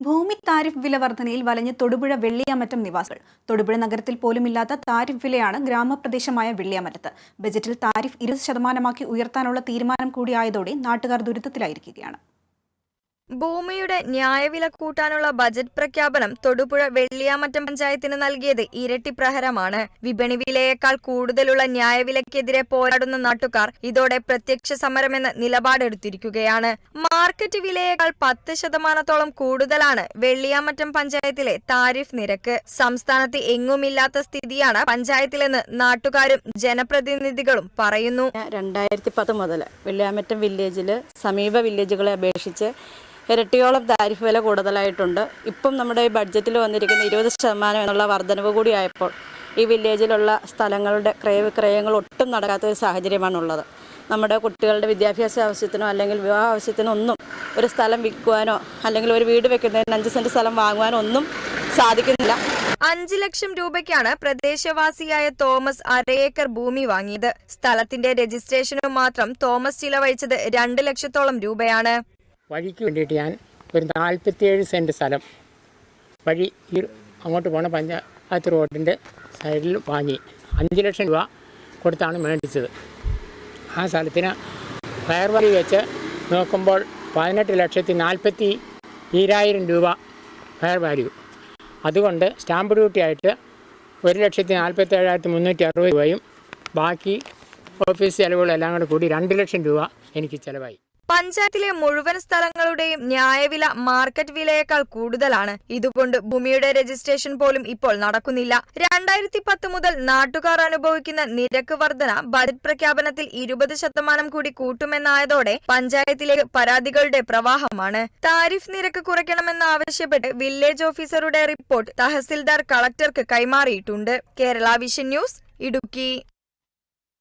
ഭൂമി താരിഫ് വില വർധനയിൽ വലഞ്ഞ് തൊടുപുഴ വെള്ളിയാമറ്റം നിവാസികൾ. തൊടുപുഴ നഗരത്തിൽ പോലുമില്ലാത്ത താരിഫ് വിലയാണ് ഗ്രാമപ്രദേശമായ വെള്ളിയാമറ്റത്ത്. ബജറ്റിൽ താരിഫ് ഇരുപത് ശതമാനമാക്കി ഉയർത്താനുള്ള തീരുമാനം കൂടിയായതോടെ നാട്ടുകാർ ദുരിതത്തിലായിരിക്കുകയാണ്. ഭൂമിയുടെ ന്യായവില കൂട്ടാനുള്ള ബജറ്റ് പ്രഖ്യാപനം തൊടുപുഴ വെള്ളിയാമറ്റം പഞ്ചായത്തിന് നൽകിയത് ഇരട്ടി പ്രഹരമാണ്. വിപണി വിലയേക്കാൾ കൂടുതലുള്ള ന്യായവിലയ്ക്കെതിരെ പോരാടുന്ന നാട്ടുകാർ ഇതോടെ പ്രത്യക്ഷ സമരമെന്ന നിലപാടെടുത്തിരിക്കുകയാണ്. മാർക്കറ്റ് വിലയേക്കാൾ പത്ത് ശതമാനത്തോളം കൂടുതലാണ് വെള്ളിയാമറ്റം പഞ്ചായത്തിലെ താരിഫ് നിരക്ക്. സംസ്ഥാനത്ത് എങ്ങുമില്ലാത്ത സ്ഥിതിയാണ് പഞ്ചായത്തിലെന്ന് നാട്ടുകാരും ജനപ്രതിനിധികളും പറയുന്നു. രണ്ടായിരത്തി പത്ത് മുതൽ വെള്ളിയാമറ്റം വില്ലേജിൽ സമീപ വില്ലേജുകളെ അപേക്ഷിച്ച് ഇരട്ടിയോളം താരിഫ് വില കൂടുതലായിട്ടുണ്ട്. ഇപ്പം നമ്മുടെ ഈ ബഡ്ജറ്റിൽ വന്നിരിക്കുന്ന ഇരുപത് ശതമാനം എന്നുള്ള വർധനവ് കൂടിയായപ്പോൾ ഈ വില്ലേജിലുള്ള സ്ഥലങ്ങളുടെ ക്രയവിക്രയങ്ങൾ ഒട്ടും നടക്കാത്ത ഒരു സാഹചര്യമാണുള്ളത്. നമ്മുടെ കുട്ടികളുടെ വിദ്യാഭ്യാസ ആവശ്യത്തിനോ അല്ലെങ്കിൽ വിവാഹ ആവശ്യത്തിനോ ഒന്നും ഒരു സ്ഥലം വിൽക്കുവാനോ അല്ലെങ്കിൽ ഒരു വീട് വെക്കുന്നതിന് അഞ്ച് സെന്റ് സ്ഥലം വാങ്ങുവാനോ ഒന്നും സാധിക്കുന്നില്ല. അഞ്ച് ലക്ഷം രൂപയ്ക്കാണ് പ്രദേശവാസിയായ തോമസ് അരയേക്കർ ഭൂമി വാങ്ങിയത്. സ്ഥലത്തിന്റെ രജിസ്ട്രേഷനു മാത്രം തോമസ് ചിലവഴിച്ചത് രണ്ട് ലക്ഷത്തോളം രൂപയാണ്. വഴിക്ക് വേണ്ടിയിട്ട് ഞാൻ ഒരു നാൽപ്പത്തിയേഴ് സെന്റ് സ്ഥലം വഴി ഈ അങ്ങോട്ട് പോണ പഞ്ചായത്ത് റോഡിന്റെ സൈഡിൽ വാങ്ങി. അഞ്ച് ലക്ഷം രൂപ കൊടുത്താണ് മേടിച്ചത്. ആ സ്ഥലത്തിന് ഫയർ വഴി വെച്ച് നോക്കുമ്പോൾ പതിനെട്ട് ലക്ഷത്തി നാൽപ്പത്തി ഈരായിരം രൂപ ഫയർ വാല്യൂ. അതുകൊണ്ട് സ്റ്റാമ്പ് ഡ്യൂട്ടി ആയിട്ട് ഒരു ലക്ഷത്തി നാൽപ്പത്തി ഏഴായിരത്തി മുന്നൂറ്റി അറുപത് രൂപയും ബാക്കി ഓഫീസ് ചിലവുകളെല്ലാം കൂടെ കൂടി രണ്ട് ലക്ഷം രൂപ എനിക്ക് ചിലവായി. പഞ്ചായത്തിലെ മുഴുവൻ സ്ഥലങ്ങളുടെയും ന്യായവില മാർക്കറ്റ് വിലയേക്കാൾ കൂടുതലാണ്. ഇതുകൊണ്ട് ഭൂമിയുടെ രജിസ്ട്രേഷൻ പോലും ഇപ്പോൾ നടക്കുന്നില്ല. രണ്ടായിരത്തി പത്ത് മുതൽ നാട്ടുകാർ അനുഭവിക്കുന്ന നിരക്ക് വർധന ബജറ്റ് പ്രഖ്യാപനത്തിൽ ഇരുപത് ശതമാനം കൂടി കൂട്ടുമെന്നായതോടെ പഞ്ചായത്തിലെ പരാതികളുടെ പ്രവാഹമാണ്. താരിഫ് നിരക്ക് കുറയ്ക്കണമെന്നാവശ്യപ്പെട്ട് വില്ലേജ് ഓഫീസറുടെ റിപ്പോർട്ട് തഹസിൽദാർ കളക്ടർക്ക് കൈമാറിയിട്ടുണ്ട്. Kerala vision news Idukki.